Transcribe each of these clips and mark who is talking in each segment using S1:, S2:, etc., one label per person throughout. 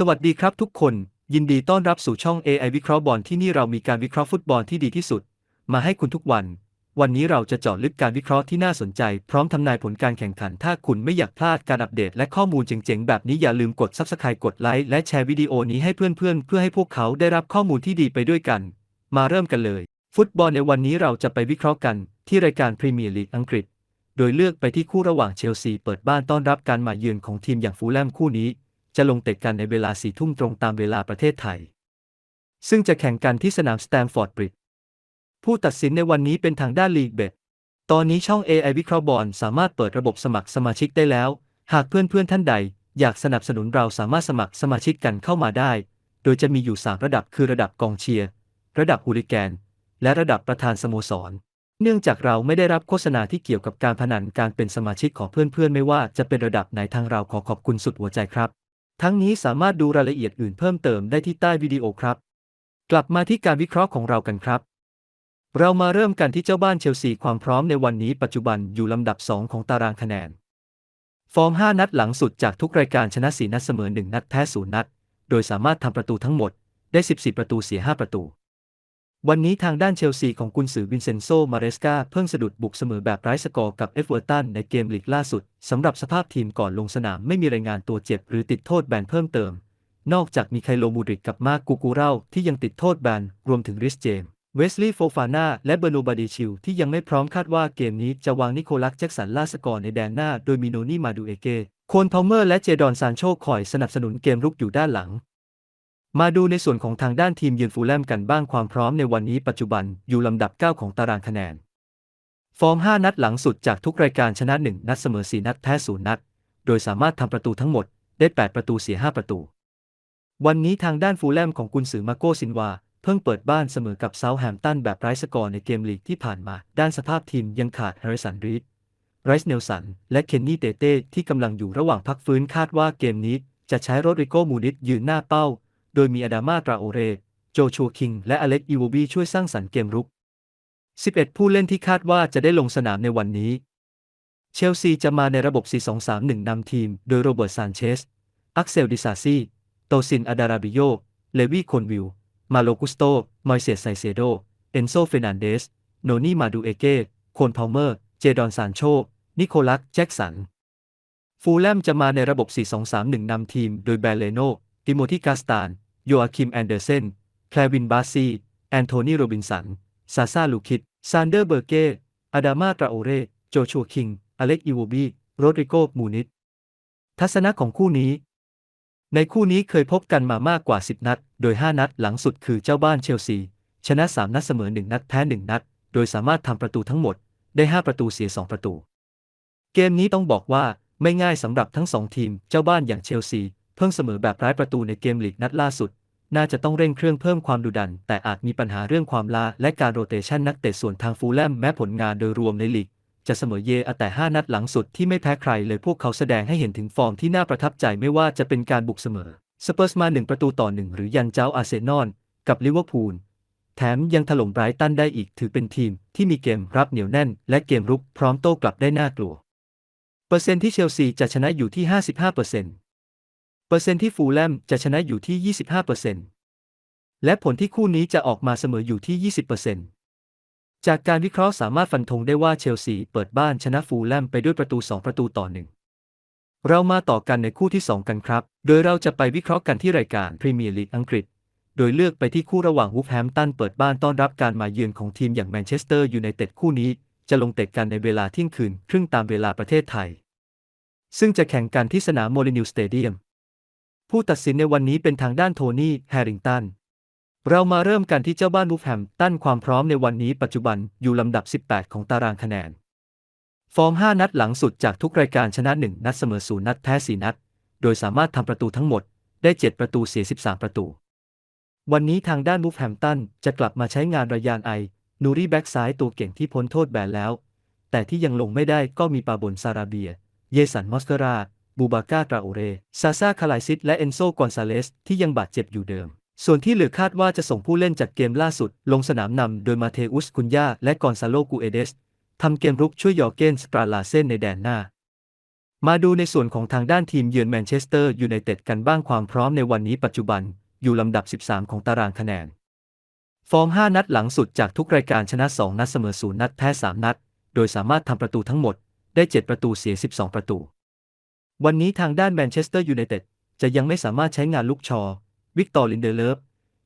S1: สวัสดีครับทุกคน ยินดีต้อนรับสู่ช่อง AI วิเคราะห์บอลที่นี่เรามีการวิเคราะห์ฟุตบอลที่ดีที่สุด มาให้คุณทุกวัน วันนี้เราจะเจาะลึกการวิเคราะห์ที่น่าสนใจ พร้อมทำนายผลการแข่งขัน ถ้าคุณไม่อยากพลาดการอัปเดตและข้อมูลเจ๋งๆ แบบนี้อย่าลืมกด Subscribe กดไลค์และแชร์วิดีโอนี้ให้เพื่อนๆ เพื่อให้พวกเขาได้รับข้อมูลที่ดีไปด้วยกัน มาเริ่มกันเลย ฟุตบอลในวันนี้เราจะไปวิเคราะห์กัน ที่รายการพรีเมียร์ลีกอังกฤษ โดยเลือกไปที่คู่ระหว่างเชลซีเปิดบ้านต้อนรับการมาเยือนของทีมอย่างฟูลแลมคู่นี้ จะลงเตะกันในเวลาสี่ทุ่มตรงตามเวลาประเทศไทย ซึ่งจะแข่งกันที่สนามสแตมฟอร์ดบริดผู้ตัดสินในวันนี้เป็นทางด้านลีกเบดตอนนี้ช่อง AI วิเคราะห์บอลสามารถเปิดระบบสมัครสมาชิกได้แล้ว หากเพื่อนๆท่านใด อยากสนับสนุนเราสามารถสมัครสมาชิกกันเข้ามาได้ โดยจะมีอยู่ 3 ระดับคือระดับกองเชียร์ ระดับฮูลิแกน และระดับประธานสโมสร เนื่องจากเราไม่ได้รับโฆษณาที่เกี่ยวกับการพนันการเป็นสมาชิกของเพื่อนๆ ไม่ว่าจะเป็นระดับไหนทางเราขอขอบคุณสุดหัวใจครับ ทั้งนี้สามารถดูรายละเอียดอื่นเพิ่มเติมได้ที่ใต้วิดีโอครับ กลับมาที่การวิเคราะห์ของเรากันครับ เรามาเริ่มกันที่เจ้าบ้านเชลซีความพร้อมในวันนี้ปัจจุบันอยู่ลำดับ 2 ของตารางคะแนน ฟอร์ม 5 นัดหลังสุดจากทุกรายการชนะ4นัดเสมอ 1 นัดแพ้ 0 นัด โดยสามารถทำประตูทั้งหมดได้ 14 ประตูเสีย 5 ประตู วันนี้ทางด้านเชลซีของกุนซือวินเซนโซ มาเรสกาเพิ่งสะดุดบุกเสมอแบบไร้สกอร์กับเอฟเวอร์ตันในเกมลีกล่าสุด สำหรับสภาพทีมก่อนลงสนามไม่มีรายงานตัวเจ็บหรือติดโทษแบนเพิ่มเติม นอกจากมีไคโลมูดริกกับมาร์กกูกูเร่าที่ยังติดโทษแบนรวมถึงริสเจม เวสลีย์โฟฟาน่าและเบอร์โนบาดีชิลที่ยังไม่พร้อมคาดว่าเกมนี้จะวางนิโคลัสแจ็กสันล่าสกอร์ในแดนหน้า โดยมีโนนี่มาดูเอเกโคนพาวเมอร์และเจดอนซานโชคอยสนับสนุนเกมรุกอยู่ด้านหลัง มาดูในส่วนของทางด้านทีมเยือนฟูลแลมกันบ้างความพร้อมในวันนี้ปัจจุบันอยู่ลำดับ 9 ของตารางคะแนน ฟอร์ม 5 นัดหลังสุดจากทุกรายการชนะ 1 นัดเสมอ 4 นัดแพ้ 0 นัด โดยสามารถทำประตูทั้งหมดได้ 8 ประตูเสีย 5 ประตู วันนี้ทางด้านฟูลแลมของกุนซือมาโกซินวา เพิ่งเปิดบ้านเสมอกับเซาแฮมตันแบบไร้สกอร์ในเกมลีกที่ผ่านมา ด้านสภาพทีมยังขาดแฮร์ริสันรีดไรส์เนลสันและเคนนี่เตเต้ที่กำลังอยู่ระหว่างพักฟื้นคาดว่าเกมนี้จะใช้โรดริโกมูนิสยืนหน้าเป้า โดยมีอดามาตราโอเร โจชัวคิง และอเล็กอีวบีช่วยสร้างสรรค์เกมรุก 11 ผู้เล่นที่คาดว่าจะได้ลงสนามในวันนี้ เชลซีจะมาในระบบ 4-2-3-1 นำทีม โดยโรเบิร์ตซานเชส อักเซลดิซาซีโตซินอาดาราบิโย เลวีโคนวิล มาโลกุสโต มอยเซสไซเซโด เอนโซเฟนันเดส โนนี่มาดูเอเก้โคนพาวเมอร์ เจดอนซานโช นิโคลัส แจ็กสัน ฟูลแลมจะมาในระบบ 4-2-3-1 นำทีม โดยแบเลโน ติโมธีกาสตาน โยอาคิมแอนเดอร์เซน แคลวินบาซี แอนโทนีโรบินสัน ซาซาลูคิด ซานเดอร์เบอร์เก้อาดามาตราโอเร โจชัวคิง อเล็กอีโวบี โรดริโก มูนิสทัศนะของคู่นี้ ในคู่นี้เคยพบกันมามากกว่า 10 นัด โดย 5 นัดหลังสุดคือเจ้าบ้านเชลซี ชนะ 3 นัดเสมอ 1 นัดแพ้ 1 นัด โดยสามารถทำประตูทั้งหมด ได้ 5 ประตูเสีย 2 ประตู เกมนี้ต้องบอกว่าไม่ง่ายสำหรับทั้งสองทีม เจ้าบ้านอย่างเชลซี เพิ่งเสมอแบบไร้ประตูในเกมลีกนัดล่าสุด น่าจะต้องเร่งเครื่องเพิ่มความดุดัน แต่อาจมีปัญหาเรื่องความลาและการโรเตชันนักเตะส่วนทางฟูลแลมแม้ผลงานโดยรวมในลีกจะเสมอเยอแต่ 5 นัดหลังสุดที่ไม่แพ้ใครเลยพวกเขาแสดงให้เห็นถึงฟอร์มที่น่าประทับใจไม่ว่าจะเป็นการบุกเสมอสเปอร์สมา 1 ประตูต่อ 1 หรือยันเจ้าอาร์เซนอลกับลิเวอร์พูลแถมยังถล่มไบรตันได้อีกถือเป็นทีมที่มีเกมรับเหนียวแน่น และเกมรุกพร้อมโต้กลับได้น่ากลัว เปอร์เซ็นต์ที่เชลซีจะชนะอยู่ที่ 55%เปอร์เซ็นต์ เปอร์เซ็นต์ที่ฟูลแลมจะชนะอยู่ที่ 25%เปอร์เซนต์และผลที่คู่นี้จะออกมาเสมออยู่ที่ 20%จากการวิเคราะห์สามารถฟันธงได้ว่าเชลซีเปิดบ้านชนะฟูลแลมไปด้วยประตู 2 ประตูต่อหนึ่งเรามาต่อกันในคู่ที่ 2 กันครับ โดยเราจะไปวิเคราะห์กันที่รายการพรีเมียร์ลีกอังกฤษ โดยเลือกไปที่คู่ระหว่างวูฟแฮมตันเปิดบ้านต้อนรับการมาเยือนของทีมอย่างแมนเชสเตอร์ยูไนเต็ดคู่นี้จะลงเตะกันในเวลาเที่ยงคืน ครึ่งตามเวลาประเทศไทย ซึ่งจะแข่งกันที่สนามโมลินิวสเตเดียม ผู้ตัดสินในวันนี้เป็นทางด้านโทนี่ แฮริงตัน เรามาเริ่มกันที่เจ้าบ้านวูฟแฮมตันความพร้อมในวันนี้ปัจจุบันอยู่ลำดับ 18 ของตารางคะแนน ฟอร์ม 5 นัดหลังสุดจากทุกรายการชนะ 1 นัดเสมอ0นัดแพ้ 4 นัด โดยสามารถทำประตูทั้งหมดได้ 7 ประตูเสีย 13 ประตู วันนี้ทางด้านวูฟแฮมตันจะกลับมาใช้งานรายานไอ นูรีแบ็กซ้ายตัวเก่งที่พ้นโทษแบนแล้ว แต่ที่ยังลงไม่ได้ก็มีปาบนซาราเบีย เยสันมอสเกรา บูบาก้าตราโอเร ซาซาคาไลซิสและเอนโซกอนซาเลสที่ยังบาดเจ็บอยู่เดิม ส่วนที่เหลือคาดว่าจะส่งผู้เล่นจากเกมล่าสุด ลงสนามนำโดยมาเทอุสคุนยาและกอนซาโลกูเอเดสทำเกมรุกช่วยยอร์เกนสปราลาเซนในแดนหน้า มาดูในส่วนของทางด้านทีมเยือนแมนเชสเตอร์ยูไนเต็ดกันบ้างความพร้อมในวันนี้ปัจจุบัน อยู่ลำดับ 13 ของตารางคะแนน ฟอร์ม 5 นัดหลังสุดจากทุกรายการชนะ 2 นัดเสมอ 0 นัดแพ้ 3 นัด โดยสามารถทำประตูทั้งหมด ได้ 7 ประตูเสีย 12 ประตู วันนี้ทางด้านแมนเชสเตอร์ยูไนเต็ดจะยังไม่สามารถใช้งานลูกชอ วิกตอร์ลินเดเลฟ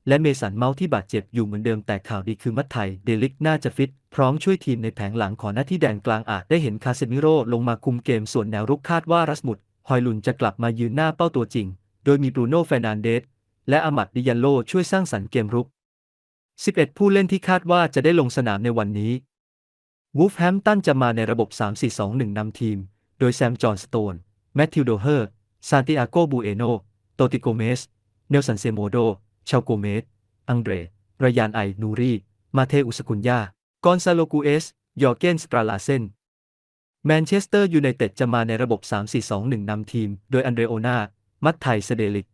S1: และเมสันเมาส์ที่บาดเจ็บอยู่เหมือนเดิมแต่ข่าวดีคือมัตไทเดลิกน่าจะฟิต พร้อมช่วยทีมในแผงหลังขอหน้าที่แดนกลางอาจได้เห็นคาเซมิโร่ลงมาคุมเกมส่วนแนวรุกคาดว่ารัสมุดฮอยลุนจะกลับมายืนหน้าเป้าตัวจริง โดยมีบรูโน่เฟรนานเดสและอามัดดิยันโลช่วยสร้างสรรค์เกมรุก 11 ผู้เล่นที่คาดว่าจะได้ลงสนามในวันนี้วูฟแฮมตันจะมาในระบบ 3-4-2-1นำทีม โดยแซมจอห์นสโตน แมทธิวโดเฮอร์ ซานติอาโกบูเอโน โตติโกเมส เนลสันเซโมโด ชาโกเมส อังเดรรายานไอ นูรี มาเทอุสกุนยากอนซาโลกูเอส ยอร์เกนสตราลาเซน แมนเชสเตอร์ยูไนเต็ดจะมาในระบบ 3-4-2-1 นำทีม โดยอันเดรโอนา มัตไทเซเดลิก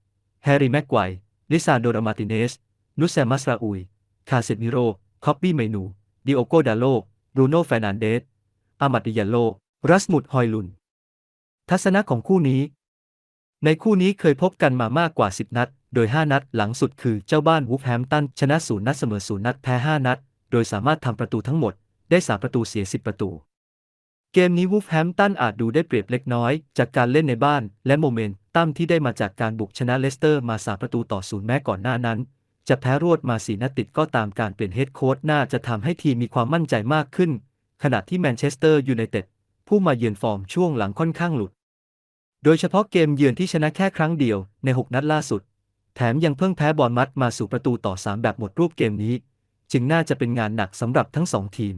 S1: แฮร์รี่แม็กไกวลิซาโดรามาติเนส นุสแซมัสราอุย คาเซมิโร คอปปี้เมนู ดิโอโกดาโล บรูโน่เฟร์นานเดสอามัดดิยาโล รัสมุดฮอยลุน ทัศนะของคู่นี้ ในคู่นี้เคยพบกันมามากกว่า 10 นัด โดย 5 นัดหลังสุดคือเจ้าบ้านวูฟแฮมตันชนะศูนย์นัดเสมอศูนย์นัดแพ้ 5 นัด โดยสามารถทำประตูทั้งหมดได้ 3 ประตูเสีย 10 ประตู เกมนี้วูฟแฮมตันอาจดูได้เปรียบเล็กน้อย จากการเล่นในบ้านและโมเมนตัมที่ได้มาจากการบุกชนะเลสเตอร์มา 3 ประตูต่อศูนย์แม้ก่อนหน้านั้น จะแพ้รวดมาสีนัดติดก็ตามการเปลี่ยนเฮดโค้ชน่าจะทำให้ทีมมีความมั่นใจมากขึ้น ขณะที่แมนเชสเตอร์ยูไนเต็ดผู้มาเยือนฟอร์มช่วงหลังค่อนข้างหลุด โดยเฉพาะเกมเยือนที่ชนะแค่ครั้งเดียวใน 6 นัดล่าสุด แถมยังเพิ่งแพ้บอลมัดมาสู่ประตูต่อ 3 แบบหมดรูปเกมนี้ จึงน่าจะเป็นงานหนักสำหรับทั้งสองทีม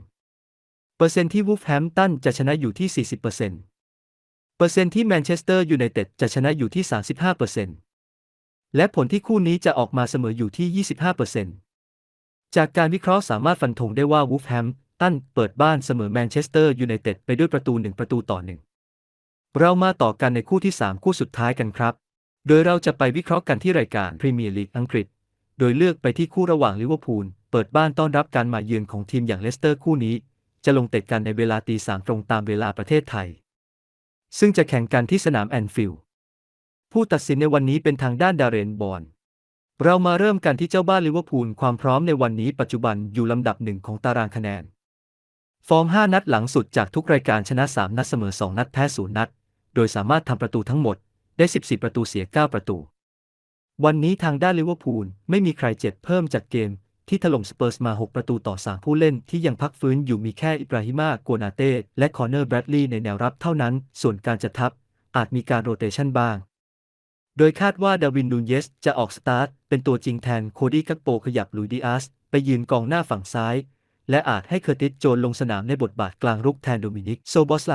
S1: เปอร์เซ็นต์ที่วูฟแฮมตันจะชนะอยู่ที่ 40%เปอร์เซ็นต์เปอร์เซ็นต์ที่แมนเชสเตอร์ยูไนเต็ดจะชนะอยู่ที่ 35%เปอร์เซ็นต์และผลที่คู่นี้จะออกมาเสมออยู่ที่ 25%เปอร์เซ็นต์จากการวิเคราะห์สามารถฟันธงได้ว่าวูฟแฮมตันเปิดบ้านเสมอแมนเชสเตอร์ยูไนเต็ดไปด้วยประตู 1 ประตูต่อ 1 เรามาต่อกันในคู่ที่ 3 คู่สุดท้ายกันครับ โดยเราจะไปวิเคราะห์กันที่รายการพรีเมียร์ลีกอังกฤษ โดยเลือกไปที่คู่ระหว่างลิเวอร์พูลเปิดบ้านต้อนรับการมาเยือนของทีมอย่างเลสเตอร์คู่นี้ จะลงเตะกันในเวลาตีสามตรงตามเวลาประเทศไทย ซึ่งจะแข่งกันที่สนามแอนฟิลด์ ผู้ตัดสินในวันนี้เป็นทางด้านดาเรนบอลเรามาเริ่มกันที่เจ้าบ้านลิเวอร์พูลความพร้อมในวันนี้ปัจจุบันอยู่ลำดับหนึ่งของตารางคะแนน ฟอร์ม 5 นัดหลังสุดจากทุกรายการชนะ 3 นัดเสมอ 2 นัดแพ้ 0 นัด โดยสามารถทำประตูทั้งหมดได้ 14 ประตูเสีย 9 ประตู วันนี้ทางด้านลิเวอร์พูลไม่มีใครเจ็บเพิ่มจากเกมที่ถล่มสเปอร์สมา 6 ประตูต่อ 3 ผู้เล่นที่ยังพักฟื้นอยู่มีแค่อิบราฮิมาโกนาเต้และคอเนอร์แบรดลีย์ในแนวรับเท่านั้น ส่วนการจัดทัพอาจมีการโรเตชันบ้าง โดยคาดว่าดาวินนูนเยสจะออกสตาร์ทเป็นตัวจริงแทนโคดี้กักโปขยับลุยดิอาสไปยืนกองหน้าฝั่งซ้าย และอาจให้เคอร์ติสโจนลงสนามในบทบาทกลางรุกแทนโดมินิกโซบอสไล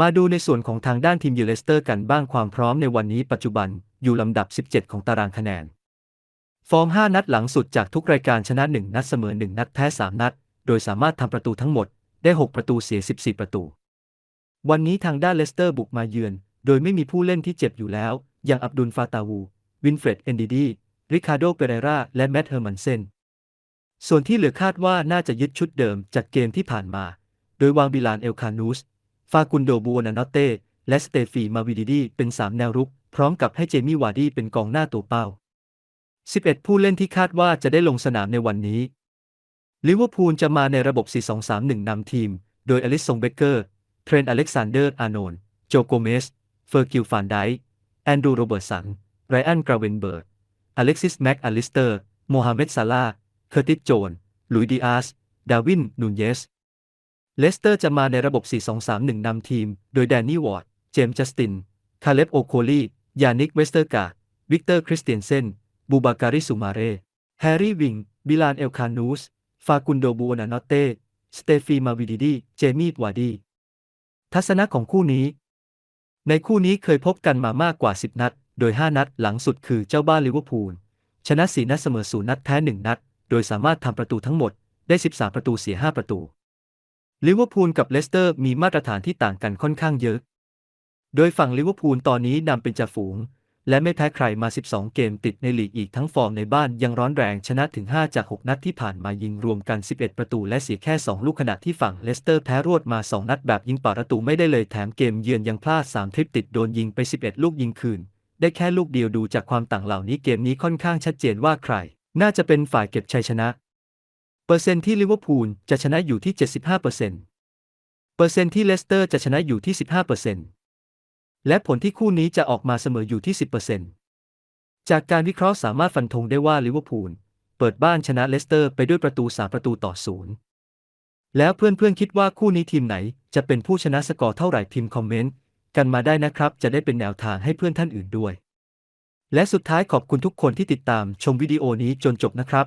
S1: มาดูในส่วนของทางด้านทีมยูเลสเตอร์กันบ้างความพร้อมในวันนี้ปัจจุบันอยู่ลำดับ 17 ของตารางคะแนน ฟอร์ม 5 นัดหลังสุดจากทุกรายการชนะ 1 นัดเสมอ 1 นัดแพ้ 3 นัด โดยสามารถทำประตูทั้งหมดได้ 6 ประตูเสีย 14 ประตู วันนี้ทางด้านเลสเตอร์บุกมาเยือน โดยไม่มีผู้เล่นที่เจ็บอยู่แล้ว อย่างอับดุลฟาตาวู วินเฟรดเอนดิดี ริคาโดเปเรราและแมตต์เฮอร์มันเซนส่วนที่เหลือคาดว่าน่าจะยึดชุดเดิมจากเกมที่ผ่านมา โดยวางบิลานเอลคานูส ฟากุนโดบูวนานอเต้และสเตฟีมาวิดิดีเป็น3แนวรุก พร้อมกับให้เจมี่วาร์ดี้เป็นกองหน้าตัวเป้า 11 ผู้เล่นที่คาดว่าจะได้ลงสนามในวันนี้ลิเวอร์พูลจะมาในระบบ 4-2-3-1 นำทีม โดยอลิสซงเบเกอร์ เทรนต์อเล็กซานเดอร์ อาร์โนนโจโกเมส เฟอร์กิลฟานไดแอนดรูโรเบิร์ตสัน ไรอันกราเวนเบิร์กอเล็กซิส แม็กอลิสเตอร์ โมฮัมเหม็ดซาลาห์เคอร์ติส โจน ลุยดิอาส ดาวิน นูนเยส เลสเตอร์จะมาในระบบ 4-2-3-1 นำทีม โดยแดนนี่วอร์ด เจมส์จัสติน คาเลบโอโคลียานิกเวสเตอร์กาดวิกเตอร์คริสเตียนเซน บูบาการิสุมาเร แฮร์รี่วิง บิลานเอลคานูส ฟากุนโดบูวานานอเต้ สเตฟีมาวิดิดี เจมี่วาดี ทัศนะของคู่นี้ ในคู่นี้เคยพบกันมามากกว่า 10 นัด โดย 5 นัดหลังสุดคือเจ้าบ้านลิเวอร์พูล ชนะ 4 นัดเสมอ 0 นัดแพ้ 1 นัด โดยสามารถทำประตูทั้งหมดได้ 13 ประตูเสีย 5 ประตู ลิเวอร์พูลกับเลสเตอร์มีมาตรฐานที่ต่างกันค่อนข้างเยอะ โดยฝั่งลิเวอร์พูลตอนนี้นำเป็นจ่าฝูง และไม่แพ้ใครมา 12 เกมติดในลีกอีกทั้งฟอร์มในบ้านยังร้อนแรงชนะถึง 5 จาก 6 นัดที่ผ่านมายิงรวมกัน 11 ประตูและเสียแค่ 2 ลูกขณะที่ฝั่งเลสเตอร์แพ้รวดมา 2 นัดแบบยิงประตูไม่ได้เลยแถมเกมเยือนยังพลาด 3 ทริปติดโดนยิงไป 11 ลูกยิงคืน ได้แค่ลูกเดียวดูจากความต่างเหล่านี้เกมนี้ค่อนข้างชัดเจนว่าใคร น่าจะเป็นฝ่ายเก็บชัยชนะ เปอร์เซ็นต์ที่ลิเวอร์พูลจะชนะอยู่ที่ 75%เปอร์เซ็นต์เปอร์เซ็นต์ที่เลสเตอร์จะชนะอยู่ที่ 15%เปอร์เซ็นต์และผลที่คู่นี้จะออกมาเสมออยู่ที่ 10%เปอร์เซ็นต์จากการวิเคราะห์สามารถฟันธงได้ว่าลิเวอร์พูลเปิดบ้านชนะเลสเตอร์ไปด้วยประตู 3 ประตูต่อศูนย์แล้วเพื่อนๆคิดว่าคู่นี้ทีมไหนจะเป็นผู้ชนะสกอร์เท่าไหร่พิมพ์คอมเมนต์กันมาได้นะครับ จะได้เป็นแนวทางให้เพื่อนท่านอื่นด้วย และสุดท้ายขอบคุณทุกคนที่ติดตามชมวิดีโอนี้จนจบนะครับ